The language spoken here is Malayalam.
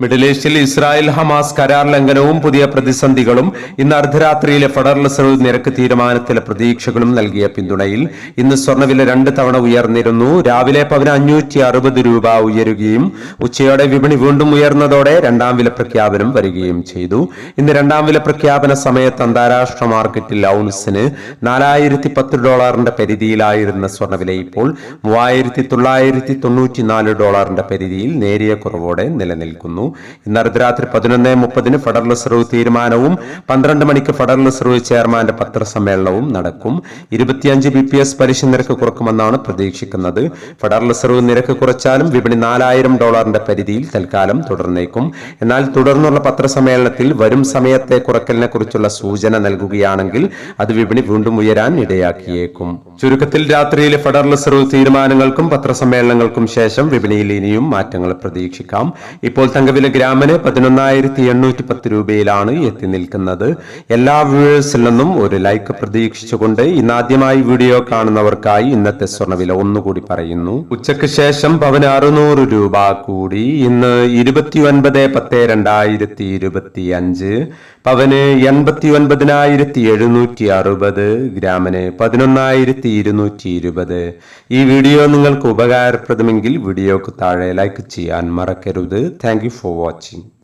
മിഡിൽ ഈസ്റ്റിൽ ഇസ്രായേൽ ഹമാസ് കരാർ ലംഘനവും പുതിയ പ്രതിസന്ധികളും ഇന്ന് അർദ്ധരാത്രിയിലെ ഫെഡറൽ റിസർവ് നിരക്ക് തീരുമാനത്തിലെ പ്രതീക്ഷകളും നൽകിയ പിന്തുണയിൽ ഇന്ന് സ്വർണവില രണ്ട് തവണ ഉയർന്നിരുന്നു. രാവിലെ പവന് അഞ്ഞൂറ്റി അറുപത് രൂപ ഉയരുകയും ഉച്ചയോടെ വിപണി വീണ്ടും ഉയർന്നതോടെ രണ്ടാം വില പ്രഖ്യാപനം വരികയും ചെയ്തു. ഇന്ന് രണ്ടാം വില പ്രഖ്യാപന സമയത്ത് അന്താരാഷ്ട്ര മാർക്കറ്റിൽ ഔൺസിന് നാലായിരത്തി പത്ത് ഡോളറിന്റെ പരിധിയിലായിരുന്ന സ്വർണവില ഇപ്പോൾ മൂവായിരത്തി തൊള്ളായിരത്തി തൊണ്ണൂറ്റിനാല് ഡോളറിന്റെ പരിധിയിൽ നേരിയ കുറവോടെ നിലനിൽക്കുന്നു. ഇന്ന് അർദ്ധരാത്രി പതിനൊന്ന് മുപ്പതിന് ഫെഡറൽ റിസർവ് തീരുമാനവും പന്ത്രണ്ട് മണിക്ക് ഫെഡറൽ റിസർവ് ചെയർമാന്റെ പത്രസമ്മേളനവും നടക്കും. ഇരുപത്തിയഞ്ച് ബി പി എസ് പലിശ നിരക്ക് കുറക്കുമെന്നാണ് പ്രതീക്ഷിക്കുന്നത്. ഫെഡറൽ റിസർവ് നിരക്ക് കുറച്ചാലും വിപണി നാലായിരം ഡോളറിന്റെ പരിധിയിൽ തൽക്കാലം തുടർന്നേക്കും. എന്നാൽ തുടർന്നുള്ള പത്രസമ്മേളനത്തിൽ വരും സമയത്തെ കുറക്കലിനെ കുറിച്ചുള്ള സൂചന നൽകുകയാണെങ്കിൽ അത് വിപണി വീണ്ടും ഉയരാൻ ഇടയാക്കിയേക്കും. ചുരുക്കത്തിൽ രാത്രിയിലെ ഫെഡറൽ റിസർവ് തീരുമാനങ്ങൾക്കും പത്രസമ്മേളനങ്ങൾക്കും ശേഷം വിപണിയിൽ ഇനിയും മാറ്റങ്ങൾ പ്രതീക്ഷിക്കാം. ഇപ്പോൾ തങ്കവില ഗ്രാമിന് പതിനൊന്നായിരത്തി എണ്ണൂറ്റി പത്ത് രൂപയിലാണ് എത്തി നിൽക്കുന്നത്. എല്ലാ വ്യൂവേഴ്സിൽ നിന്നും ഒരു ലൈക്ക് പ്രതീക്ഷിച്ചുകൊണ്ട് ഇന്നാദ്യമായി വീഡിയോ കാണുന്നവർക്കായി ഇന്നത്തെ സ്വർണവില ഒന്നുകൂടി പറയുന്നു. ഉച്ചയ്ക്ക് ശേഷം പവന് അറുന്നൂറ് രൂപ കൂടി. ഇന്ന് ഇരുപത്തി ഒൻപത് പത്ത് രണ്ടായിരത്തി ഇരുപത്തി അഞ്ച് പവന് എൺപത്തി ഒൻപതിനായിരത്തി എഴുന്നൂറ്റി അറുപത് ഗ്രാമിന് പതിനൊന്നായിരത്തി ഇരുന്നൂറ്റി ഇരുപത് ഈ വീഡിയോ നിങ്ങൾക്ക് ഉപകാരപ്രദമെങ്കിൽ വീഡിയോക്ക് താഴെ ലൈക്ക് ചെയ്യാൻ മറക്കരുത്. Thank you for for watching.